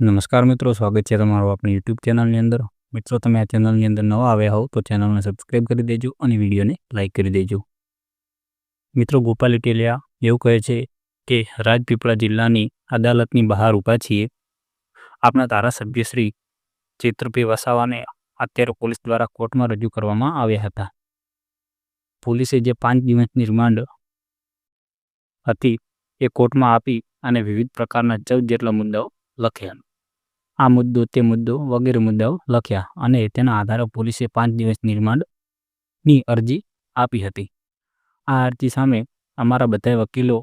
નમસ્કાર મિત્રો, સ્વાગત છે તમારું આપણી યુટ્યુબ ચેનલની અંદર. મિત્રો, તમે આ ચેનલની અંદર નવા આવ્યા હોવ તો ચેનલને સબસ્ક્રાઈબ કરી દેજો અને વિડીયોને લાઇક કરી દેજો. મિત્રો, ગોપાલ ઇટેલિયા એવું કહે છે કે, રાજપીપળા જિલ્લાની અદાલતની બહાર ઊભા છીએ. આપણા ધારાસભ્ય શ્રી ચિત્રભાઈ વસાવાને અત્યારે પોલીસ દ્વારા કોર્ટમાં રજૂ કરવામાં આવ્યા હતા. પોલીસે જે પાંચ દિવસની રિમાન્ડ હતી એ કોર્ટમાં આપી અને વિવિધ પ્રકારના ચૌદ જેટલા મુદ્દાઓ લખ્યા. આ મુદ્દો તે મુદ્દો વગેરે મુદ્દાઓ લખ્યા અને તેના આધારે પોલીસે પાંચ દિવસ રિમાન્ડની અરજી આપી હતી. આ અરજી સામે અમારા બધા વકીલો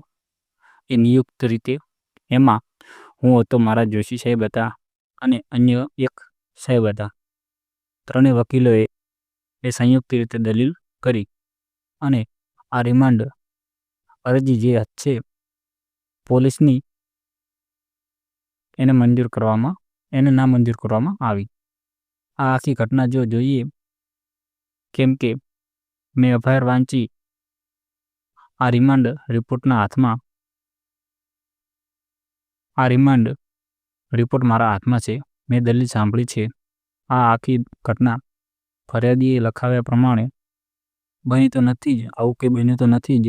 એ નિયુક્ત રીતે એમાં હું હતો, મારા જોશી સાહેબ હતા અને અન્ય એક સાહેબ હતા. ત્રણેય વકીલોએ એ સંયુક્ત રીતે દલીલ કરી અને આ રિમાન્ડ અરજી જે છે, પોલીસની એને મંજૂર કરવામાં, એને ના મંજૂર કરવામાં આવી. આ આખી ઘટના જો જોઈએ, કેમ કે મેં એફઆઈઆર વાંચી, આ રિમાન્ડ રિપોર્ટના હાથમાં, આ રિમાન્ડ રિપોર્ટ મારા હાથમાં છે, મેં દલીલ સાંભળી છે. આ આખી ઘટના ફરિયાદીએ લખાવ્યા પ્રમાણે, બની તો નથી જ, આવું કંઈ બન્યું તો નથી જ.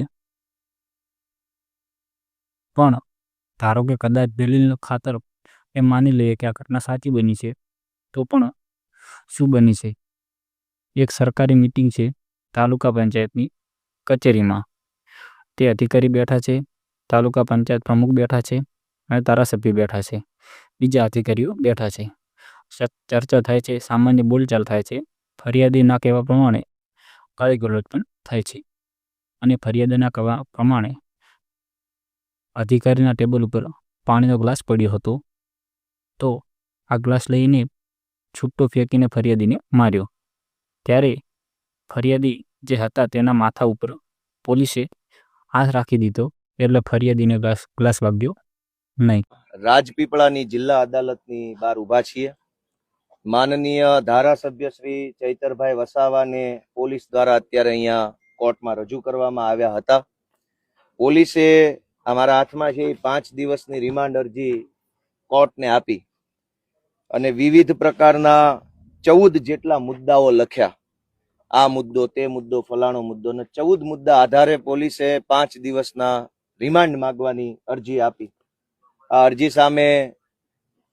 પણ ધારો કે કદાચ દલીલ ખાતર એમ માની લઈએ કે આ ઘટના સાચી બની છે, તો પણ શું બની છે? એક સરકારી મિટિંગ છે તાલુકા પંચાયતની કચેરીમાં. તે અધિકારી બેઠા છે, તાલુકા પંચાયત પ્રમુખ બેઠા છે અને ધારાસભ્ય બેઠા છે. બીજા અધિકારીઓ બેઠા છે. ચર્ચા થાય છે, સામાન્ય બોલચાલ થાય છે ફરિયાદીના કહેવા પ્રમાણે ગાળી પણ થાય છે. અને ફરિયાદીના કહેવા પ્રમાણે અધિકારીના ટેબલ ઉપર પાણીનો ગ્લાસ પડ્યો હતો. તો આ ગ્લાસ લઈને છૂટો ફેંકીને ફરિયાદીને માર્યો. ત્યારે ફરિયાદી જે હતા તેના માથા ઉપર પોલીસે હાથ રાખી દીધો એટલે ફરિયાદીને ગ્લાસ ગ્લાસ વાગ્યો નહીં. રાજપીપળાની જિલ્લા અદાલતની બહાર ઊભા છીએ. માનનીય ધારાસભ્ય શ્રી ચૈતરભાઈ વસાવાને પોલીસ દ્વારા અત્યારે અહીંયા કોર્ટમાં રજૂ કરવામાં આવ્યા હતા. પોલીસે અમારા હાથમાં છે પાંચ દિવસની રિમાન્ડ અરજી કોર્ટને આપી. અને વિવિધ પ્રકારના ચૌદ જેટલા મુદ્દાઓ લખ્યા. આ મુદ્દો, તે મુદ્દો, ફલાણો મુદ્દો ને ચૌદ મુદ્દા આધારે પોલીસે પાંચ દિવસના રિમાન્ડ માંગવાની અરજી આપી. આ અરજી સામે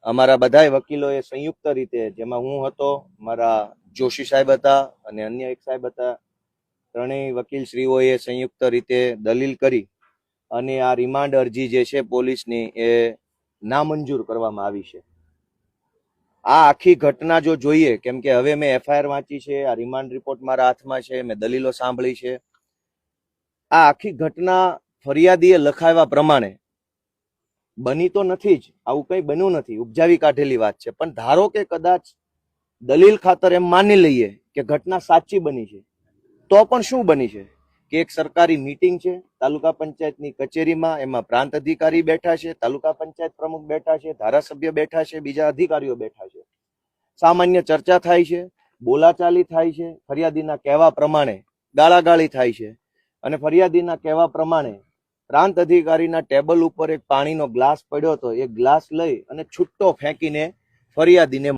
અમારા બધાય વકીલોએ સંયુક્ત રીતે, જેમાં હું હતો, મારા જોશી સાહેબ હતા અને અન્ય એક સાહેબ હતા, ત્રણેય વકીલ શ્રીઓએ સંયુક્ત રીતે દલીલ કરી અને આ રિમાન્ડ અરજી જે છે પોલીસની એ નામંજૂર કરવામાં આવી છે. આ આખી ઘટના જો જોઈએ, કેમ કે હવે મેં એફઆઈઆર વાંચી છે, આ રિમાન્ડ રિપોર્ટ મારા હાથમાં છે, મેં દલીલો સાંભળી છે. આ આખી ઘટના ફરિયાદીએ લખાવ્યા પ્રમાણે બની તો નથી જ, આવું કંઈ બન્યું નથી, ઉપજાવી કાઢેલી વાત છે. પણ ધારો કે કદાચ દલીલ ખાતર એમ માની લઈએ કે ઘટના સાચી બની છે, તો પણ શું બની છે? કે એક સરકારી મીટિંગ છે, તાલુકા પંચાયતની કચેરીમાં, એમાં પ્રાંત અધિકારી બેઠા છે, તાલુકા પંચાયત પ્રમુખ બેઠા છે, ધારાસભ્ય બેઠા છે, બીજા અધિકારીઓ બેઠા છે. સામાન્ય ચર્ચા થાય છે, બોલાચાલી થાય છે, ફરિયાદીના કહેવા પ્રમાણે ગાળાગાળી થાય છે અને ફરિયાદીના કહેવા પ્રમાણે પ્રાંત અધિકારીના ટેબલ ઉપર એક પાણીનો ગ્લાસ પડ્યો હતો. એ ગ્લાસ લઈ અને છૂટ્ટો ફેંકીને ફરિયાદીને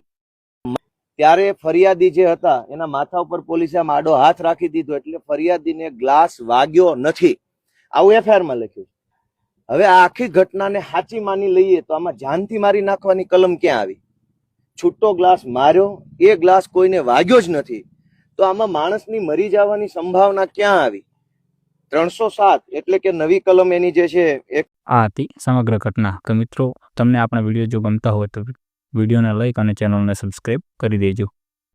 ત્યારે ફરિયાદી જે હતા એના માથા ઉપર પોલીસે આમ આડો હાથ રાખી દીધો એટલે ફરિયાદીને ગ્લાસ વાગ્યો નથી. આવું એફઆઈઆરમાં લખ્યું હવે આ આખી ઘટનાને સાચી માની લઈએ તો આમાં જાનથી મારી નાખવાની કલમ ક્યાં આવી? છૂટો ગ્લાસ માર્યો, એ ગ્લાસ કોઈને વાગ્યો જ નથી. તો આમાં માણસની મરી જવાની સંભાવના ક્યાં આવી? ત્રણસો સાત, એટલે કે નવી કલમ એની જે છે, એક આ હતી સમગ્ર ઘટના. તો મિત્રો, તમને આપણા વીડિયો જો ગમતા હોય તો વિડીયોને લાઈક અને ચેનલને સબસ્ક્રાઈબ કરી દેજો.